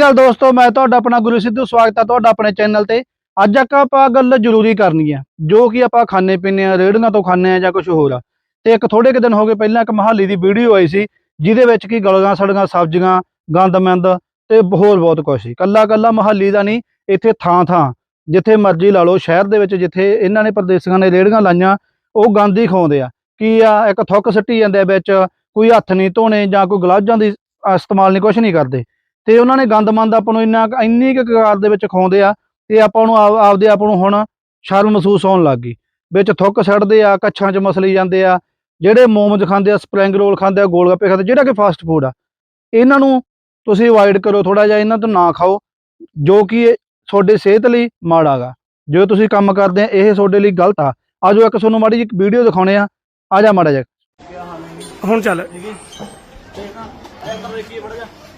ਗੱਲ ਦੋਸਤੋ, ਮੈਂ ਤੁਹਾਡਾ ਆਪਣਾ ਗੁਰੂ ਸਿੱਧੂ, ਸਵਾਗਤ ਹੈ ਤੁਹਾਡਾ ਆਪਣੇ ਚੈਨਲ ਤੇ। ਅੱਜ ਇੱਕ ਆਪਾਂ ਗੱਲ ਜ਼ਰੂਰੀ ਕਰਨੀ ਹੈ, ਜੋ ਕਿ ਆਪਾਂ ਖਾਣੇ ਪੀਣੇ ਆ ਰੇੜੀਆਂ ਤੋਂ ਖਾਣੇ ਆ ਜਾਂ ਕੁਝ ਹੋਰ। ਆ ਤੇ ਇੱਕ ਥੋੜੇ ਕੁ ਦਿਨ ਹੋ ਗਏ, ਪਹਿਲਾਂ ਇੱਕ ਮਹਾਲੀ ਦੀ ਵੀਡੀਓ ਆਈ ਸੀ, ਜਿਹਦੇ ਵਿੱਚ ਕੀ ਗਲਗਾਂ ਸੜਗਾਂ ਸਬਜ਼ੀਆਂ, ਗੰਦਮੰਦ ਤੇ ਹੋਰ ਬਹੁਤ ਕੁਝ ਸੀ। ਕੱਲਾ ਕੱਲਾ ਮਹਾਲੀ ਦਾ ਨਹੀਂ, ਇੱਥੇ ਥਾਂ ਥਾਂ ਜਿੱਥੇ ਮਰਜ਼ੀ ਲਾ ਲਓ, ਸ਼ਹਿਰ ਦੇ ਵਿੱਚ ਜਿੱਥੇ ਇਹਨਾਂ ਨੇ ਪ੍ਰਦੇਸ਼ਾਂ ਨੇ ਰੇੜੀਆਂ ਲਾਈਆਂ, ਉਹ ਗੰਦ ਹੀ ਖਾਉਂਦੇ ਆ। ਕੀ ਆ, ਇੱਕ ਥੁੱਕ ਸੱਟੀ ਜਾਂਦੇ ਆ ਵਿੱਚ, ਕੋਈ ਹੱਥ ਨਹੀਂ ਧੋਣੇ ਜਾਂ ਕੋਈ ਗਲਾਜਾਂ ਦੀ ਇਸਤੇਮਾਲ ਨਹੀਂ ਕੁਝ ਨਹੀਂ ਕਰਦੇ। ਤੇ ਉਹਨਾਂ ਨੇ ਗੰਦਮੰਦ ਆਪਾਂ ਨੂੰ ਇੰਨਾ ਕੁ- ਇੰਨੀ ਕੁ ਕਗਾਰ ਦੇ ਵਿੱਚ ਖਾਉਂਦੇ ਆ ਤੇ ਆਪਾਂ ਨੂੰ ਆਪ- ਆਪਦੇ ਆਪ ਨੂੰ ਹੁਣ ਸ਼ਰਮ ਮਹਿਸੂਸ ਹੋਣ ਲੱਗ ਗਈ। ਵਿੱਚ ਥੁੱਕ ਸੜਦੇ ਆ ਕੱਛਾਂ 'ਚ ਮਸਲੀ ਜਾਂਦੇ ਆ ਜਿਹੜੇ ਮੋਮੋਜ਼ ਖਾਂਦੇ ਆ ਸਪਰਿੰਗ ਰੋਲ ਖਾਂਦੇ ਆ ਗੋਲ ਗੱਪੇ ਖਾਂਦੇ ਜਿਹੜਾ ਕਿ ਫਾਸਟ ਫੂਡ ਆ। ਇਹਨਾਂ ਨੂੰ ਤੁਸੀਂ ਅਵੋਇਡ ਕਰੋ ਥੋੜਾ ਜਿਹਾ ਇਹਨਾਂ ਤੋਂ ਨਾ ਖਾਓ ਜੋ ਕਿ ਇਹ ਤੁਹਾਡੀ ਸਿਹਤ ਲਈ ਮਾੜਾ ਗਾ। ਜੋ ਤੁਸੀਂ ਕੰਮ ਕਰਦੇ ਆ ਇਹ ਤੁਹਾਡੇ ਲਈ ਗਲਤ ਆ। ਆਜੋ ਇੱਕ ਤੁਹਾਨੂੰ ਮਾੜੀ ਜਿਹੀ ਵੀਡੀਓ ਦਿਖਾਉਣੇ ਆ। ਆ ਜਾ ਮਾੜਾ ਜਿਹਾ। ਹੁਣ ਚੱਲ। ਹਾਂਜੀ ਹਾਂ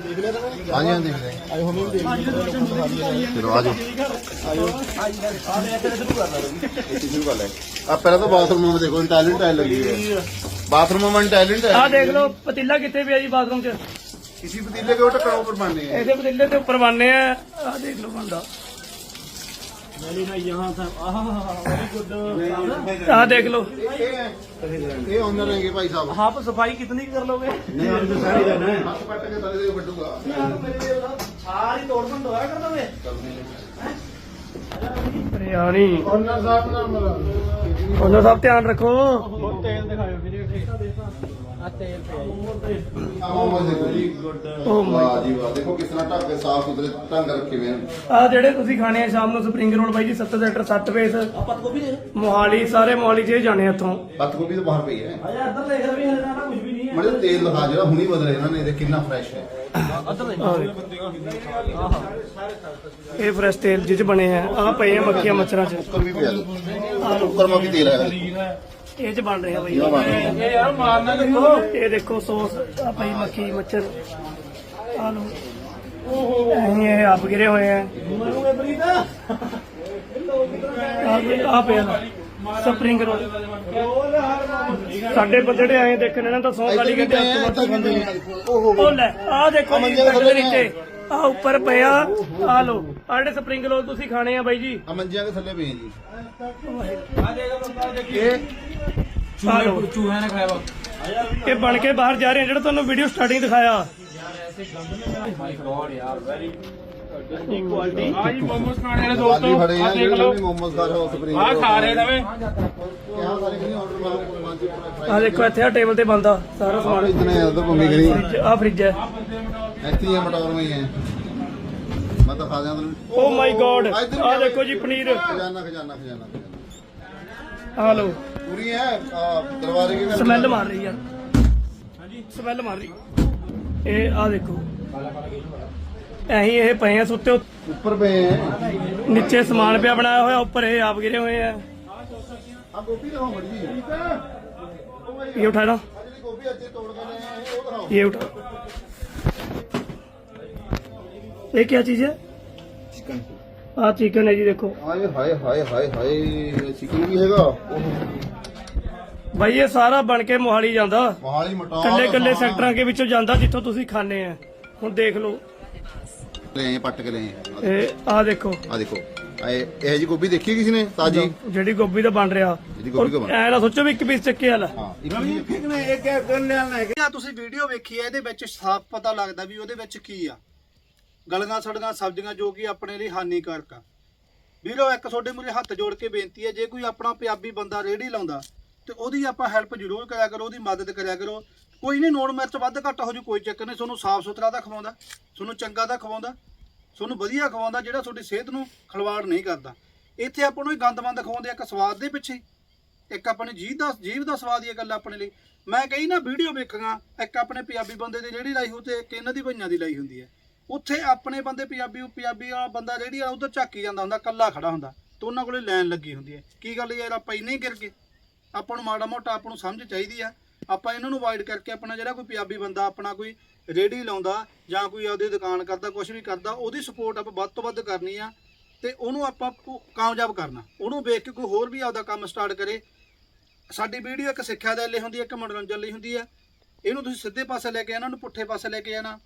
ਦੇਖ ਰਹੇ ਆਏ ਹੋਮੇ ਵੀ ਦੇਖ ਚਲੋ ਆਜੋ ਸ਼ੁਰੂ ਕਰ ਲੈ। ਆ ਪਹਿਲਾਂ ਤਾਂ ਬਾਥਰੂਮ ਵਿੱਚ ਦੇਖੋ ਟੈਲੈਂਟ ਟਾਇਲ ਲੱਗੀ ਹੈ। ਬਾਥਰੂਮ ਵਿੱਚ ਟੈਲੈਂਟ ਹੈ। ਆਹ ਦੇਖ ਲਓ ਪਤੀਲਾ ਕਿੱਥੇ ਪਿਆ ਜੀ ਬਾਥਰੂਮ 'ਚ? ਕਿਸੇ ਪਤੀਲੇ ਢੱਕਣ ਉੱਪਰ ਬਣਨੇ ਹੈ ਇਹਦੇ ਪਤੀਲੇ ਦੇ ਉੱਪਰ ਬੰਨੇ ਆ। ਆਹ ਦੇਖ ਭਾਈ ਸਾਹਿਬ ਆਪ ਸਫ਼ਾਈ ਕਿਤਨੀ ਕਰ ਲੋਗੇ ਨਹੀਂ ਅੱਜ ਸਾਰੀ ਦਾ ਨਾ। ਹੱਥ ਪੱਟ ਕੇ ਤਲੇ ਦੇ ਵੱਡੂਗਾ ਸਾਰੀ ਤੋੜ ਭੰਨ ਹੋਇਆ ਕਰ ਦੋਗੇ? ਰਿਆਣੀ ਆਨਰ ਸਾਹਿਬ ਨਾਲ ਮਰਾ ਉਹਨਾਂ ਸਭ ਧਿਆਨ ਰੱਖੋ। ਜੀ ਓ ਮਾਈ ਵਾਹ ਜੀ ਵਾਹ ਦੇਖੋ ਕਿਸ ਤਰ੍ਹਾਂ ਢੱਕ ਕੇ ਸਾਫ਼ ਸੁਥਰੇ ਢੰਗ ਰੱਖੇ ਹੋਏ ਹਨ ਆ ਜਿਹੜੇ ਤੁਸੀਂ ਖਾਣੇ ਆ ਸ਼ਾਮ ਨੂੰ ਸਪਰਿੰਗ ਰੋਲ ਬਾਈ ਜੀ 7 ਸੈਕਟਰ 7 ਫੇਸ ਪੱਤ ਗੋਭੀ ਦੇ ਮੋਹਾਲੀ ਸਾਰੇ ਮੋਹਾਲੀ 'ਚ ਇਹ ਜਾਣੇ ਇੱਥੋਂ। ਪੱਤ ਗੋਭੀ ਤਾਂ ਬਾਹਰ ਪਈ ਹੈ। ਅਜਾ ਇੱਧਰ ਦੇਖ ਰਿਹਾ ਵੀ ਹਲੇ ਨਾ ਕੁਝ ਵੀ ਨਹੀਂ ਮੜੇ ਤੇਲ ਦਿਖਾ ਜਿਹੜਾ ਹੁਣੀ ਬਦਲੇ ਇਹਨਾਂ ਨੇ ਇਹ ਕਿੰਨਾ ਫਰੈਸ਼ ਹੈ। ਇਹ ਫਰੈਸ਼ ਤੇਲ ਜਿਹ 'ਚ ਬਣੇ ਆ। ਆ ਪਏ ਆ ਮੱਖੀਆਂ ਮੱਛਰਾਂ 'ਚ। ਵੀ ਪਿਆ। ਤੇਲ ਇਹ 'ਚ ਬਣ ਰਿਹਾ ਬਾਈ। ਇਹ ਯਾਰ ਮਾਰਨਾ ਦੇਖੋ ਇਹ ਦੇਖੋ ਸੌਸ ਆ ਪਈ ਮੱਖੀ ਮੱਛਰ ਆ ਲੋ ਐਂ ਇਹ ਆਪ ਗਿਰੇ ਹੋਏ ਆ। ਆ ਆ ਪਿਆ ਸਪਰਿੰਗ ਰੋਲ। ਸਾਡੇ ਬੰਦੜੇ ਆਏ ਦੇਖਣ ਇਹਨਾਂ ਤਾਂ ਸੌ ਗਾਲੀ ਹੱਥ ਉਹ ਲੈ ਆ ਦੇਖੋ ਜੀ ਮੰਜੇ ਦੇ ਥੱਲੇ ਨੇ। ਨੀਚੇ ਆ ਉੱਪਰ ਪਿਆ। ਆ ਲੋ ਆ ਜਿਹੜੇ ਸਪਰਿੰਗ ਰੋਲ ਤੁਸੀਂ ਖਾਣੇ ਆ ਬਾਈ ਜੀ। ਆ ਮੰਜਿਆਂ ਦੇ ਥੱਲੇ ਪਏ ਜੀ। ਆ ਲੋ ਚੂਹਿਆਂ ਨੇ ਖਾਇਆ ਵਾ। ਇਹ ਬਣ ਕੇ ਬਾਹਰ ਜਾ ਰਹੇ ਆ ਜਿਹੜਾ ਤੁਹਾਨੂੰ ਵੀਡੀਓ ਸਟਾਰਟਿੰਗ ਦਿਖਾਇਆ। ਕੁਆਲਿਟੀ ਆ ਜੀ ਮੋਮੋਸ ਖਾਣੇ ਵਾਲੇ ਦੋਸਤੋ ਆ ਆ ਦੇਖ ਲਓ। ਵੀ ਮੋਮੋਸ ਖਾ ਰਹੇ ਹੋ ਸਪਰਿੰਗ ਆ ਖਾ ਰਹੇ ਨਵੇਂ। ਕਿਆ ਸਾਰੇ ਕਿ ਆਰਡਰ ਮਾਰੋ ਮਾਂਜੀ ਪੂਰਾ ਆ ਦੇਖੋ ਇੱਥੇ ਆ ਟੇਬਲ ਤੇ ਬੰਦਾ ਸਾਰਾ ਸਮਾਨ। ਇਤਨੇ ਹੈ ਤਾਂ ਭੂਮੀ ਗਣੀ ਫ੍ਰਿਜ ਆ ਫ੍ਰਿਜ ਹੈ। ਇੱਥੇ ਆ ਮਟੌਰ ਵਿੱਚ ਹੈ ਮੈਂ ਤਾਂ ਖਾ ਜਾਂਦਾ ਓ ਮਾਈ ਗੋਡ ਆ ਦੇਖੋ ਜੀ ਪਨੀਰ। ਖਜ਼ਾਨਾ ਖਜ਼ਾਨਾ ਖਜ਼ਾਨਾ ਆ ਲਓ। ਪੂਰੀ ਹੈ? ਦਰਵਾਜ਼ੇ ਕੀ ਸਮੈਲ ਮਾਰ ਰਹੀ ਯਾਰ ਹਾਂਜੀ। ਸਮੈਲ ਮਾਰ ਰਹੀ। ਇਹ ਆ ਦੇਖੋ। ਅਹੀਂ ਇਹ ਪਏ ਆ ਸੁੱਤੇ ਉੱਪਰ ਪਏ ਆ। ਨੀਚੇ ਸਮਾਨ ਪਿਆ ਬਣਾਇਆ ਹੋਇਆ ਉੱਪਰ ਇਹ ਆਪ ਗਿਰੇ ਹੋਏ ਆ। ਇਹ ਉਠਾ ਲਓ। ਇਹ ਉਠਾ। ਅੱਜ ਤੋੜ ਕੇ ਲੈ ਆਏ ਉਹ ਦਿਖਾਓ ये उठा ये क्या चीज है ਚਿਕਨ हाँ चिकन है जी देखो ਹਾਏ ਹਾਏ ਹਾਏ ਹਾਏ ਹਾਏ ਚਿਕਨ ਵੀ ਹੈਗਾ भाई ये सारा बन के मोहाली ਜਾਂਦਾ ਮੋਹਾਲੀ ਮਟੌਰ ਕੱਲੇ ਕੱਲੇ ਸੈਕਟਰਾਂ ਦੇ ਵਿੱਚੋਂ ਜਾਂਦਾ ਜਿੱਥੋਂ ਤੁਸੀਂ ਖਾਣੇ ਆ ਹੁਣ ਦੇਖ ਲਓ ਲੈ ਆਏ ਪੱਟ ਕੇ ਲੈ ਆਏ ਇਹ ਆ ਦੇਖੋ ਆ ਦੇਖੋ ਆ ਇਹ ਇਹ ਜੀ ਗੋਭੀ ਦੇਖੀ ਕਿਸੇ ਨੇ ਤਾਜੀ ਜਿਹੜੀ ਗੋਭੀ ਦਾ ਬਣ ਰਿਹਾ ਜਿਹੜੀ ਗੋਭੀ ਦਾ ਬਣ- ਐ ਨਾ ਸੋਚੋ ਵੀ ਇੱਕ ਪੀਸ ਚੱਕੇ ਵਾਲਾ ਹਾਂ ਇੱਕ ਆ ਤੁਸੀਂ ਵੀਡੀਓ ਵੇਖੀ ਹੈ ਇਹਦੇ ਵਿੱਚ ਸਾਫ਼ ਪਤਾ ਲੱਗਦਾ ਵੀ ਉਹਦੇ ਵਿੱਚ ਕੀ ਆ ਗਲੀਆਂ ਸੜੀਆਂ ਸਬਜ਼ੀਆਂ ਜੋ ਕਿ ਆਪਣੇ ਲਈ ਹਾਨੀਕਾਰਕ ਆ। ਵੀਰੋ, ਇੱਕ ਤੁਹਾਡੇ ਮੂਰੇ ਹੱਥ ਜੋੜ ਕੇ ਬੇਨਤੀ ਹੈ, ਜੇ ਕੋਈ ਆਪਣਾ ਪੰਜਾਬੀ ਬੰਦਾ ਰੇੜੀ ਲਾਉਂਦਾ, ਤੇ ਉਹਦੀ ਆਪਾਂ ਹੈਲਪ ਜ਼ਰੂਰ ਕਰਿਆ ਕਰੋ, ਉਹਦੀ ਮਦਦ ਕਰਿਆ ਕਰੋ। ਕੋਈ ਨਹੀਂ ਨੋਨ ਮਿਰਚ ਵੱਧ ਘੱਟ ਹੋ ਜੂ, ਕੋਈ ਚੱਕਰ ਨਹੀਂ, ਤੁਹਾਨੂੰ ਸਾਫ਼ ਸੁਥਰਾ ਦਾ ਖਵਾਉਂਦਾ, ਤੁਹਾਨੂੰ ਚੰਗਾ ਦਾ ਖਵਾਉਂਦਾ, ਤੁਹਾਨੂੰ ਵਧੀਆ ਖਵਾਉਂਦਾ, ਜਿਹੜਾ ਤੁਹਾਡੀ ਸਿਹਤ ਨੂੰ ਖਲਵਾੜ ਨਹੀਂ ਕਰਦਾ। ਇੱਥੇ ਆਪਾਂ ਨੂੰ ਇਹ ਗੰਦਮੰਦ ਖਵਾਉਂਦੇ ਇੱਕ ਸਵਾਦ ਦੇ ਪਿੱਛੇ ਇੱਕ ਆਪਣੇ ਜੀਭ ਦਾ ਜੀਭ ਦਾ ਸਵਾਦ ਇਹ ਗੱਲ ਆਪਣੇ ਲਈ। ਮੈਂ ਕਹੀ ਨਾ ਵੀਡੀਓ ਵੇਖਾਂਗਾ ਇੱਕ ਆਪਣੇ ਪੰਜਾਬੀ ਬੰਦੇ ਦੀ ਜਿਹੜੀ ਲਾਈ ਹੋ ਤੇ ਇੱਕ ਇਹਨਾਂ ਦੀ, ਭਈਆਂ ਦੀ ਲਾਈ ਹੁੰਦੀ ਹੈ। ਉੱਥੇ ਆਪਣੇ ਬੰਦੇ ਪੰਜਾਬੀ ਪੰਜਾਬੀ ਵਾਲਾ ਬੰਦਾ ਜਿਹੜੀ ਆ ਉਧਰ ਝਾਕੀ ਜਾਂਦਾ ਹੁੰਦਾ ਕੱਲਾ ਖੜਾ ਹੁੰਦਾ। ਤੇ ਉਹਨਾਂ ਕੋਲੇ ਲਾਈਨ ਲੱਗੀ ਹੁੰਦੀ ਹੈ। ਕੀ ਗੱਲ ਯਾਰ, ਆਪਾਂ ਇੰਨੇ ਹੀ ਗਿਰ ਗਏ। ਆਪਾਂ ਨੂੰ ਮਾੜਾ ਮੋਟਾ ਆਪਾਂ ਨੂੰ ਸਮਝ ਚਾਹੀਦੀ ਆ। ਆਪਾਂ ਇਹਨਾਂ ਨੂੰ ਅਵਾਇਡ ਕਰਕੇ ਆਪਣਾ ਜਿਹੜਾ ਕੋਈ ਪੰਜਾਬੀ ਬੰਦਾ, ਆਪਣਾ ਕੋਈ ਰੇੜੀ ਲਾਉਂਦਾ ਜਾਂ ਕੋਈ ਆਪਦੀ ਦੁਕਾਨ ਕਰਦਾ ਕੁਝ ਵੀ ਕਰਦਾ, ਉਹਦੀ ਸਪੋਰਟ ਆਪਾਂ ਵੱਧ ਤੋਂ ਵੱਧ ਕਰਨੀ ਆ। ਤੇ ਉਹਨੂੰ ਆਪਾਂ ਕਾਮਯਾਬ ਕਰਨਾ। ਉਹਨੂੰ ਵੇਖ ਕੇ ਕੋਈ ਹੋਰ ਵੀ ਆਪਦਾ ਕੰਮ ਸਟਾਰਟ ਕਰੇ। ਸਾਡੀ ਵੀਡੀਓ ਇੱਕ ਸਿੱਖਿਆ ਦੇ ਲਈ ਹੁੰਦੀ ਹੈ, ਇੱਕ ਮਨੋਰੰਜਨ ਲਈ ਹੁੰਦੀ ਹੈ। ਇਹਨੂੰ ਤੁਸੀਂ ਸਿੱਧੇ ਪਾਸੇ ਲੈ ਕੇ ਆਣਾ ਉਹਨੂੰ ਪੁੱਠੇ ਪਾਸੇ ਲੈ ਕੇ ਆਣਾ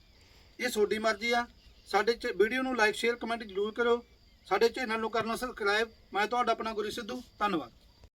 ਇਹ ਤੁਹਾਡੀ ਮਰਜ਼ੀ ਆ। ਸਾਡੇ ਚ ਵੀਡੀਓ ਨੂੰ ਲਾਈਕ ਸ਼ੇਅਰ ਕਮੈਂਟ ਜ਼ਰੂਰ ਕਰੋ ਸਾਡੇ ਚੈਨਲ ਨੂੰ ਕਰਨਾ ਸਬਸਕ੍ਰਾਈਬ ਮੈਂ ਤੁਹਾਡਾ ਆਪਣਾ ਗੁਰੂ ਸਿੱਧੂ। ਧੰਨਵਾਦ।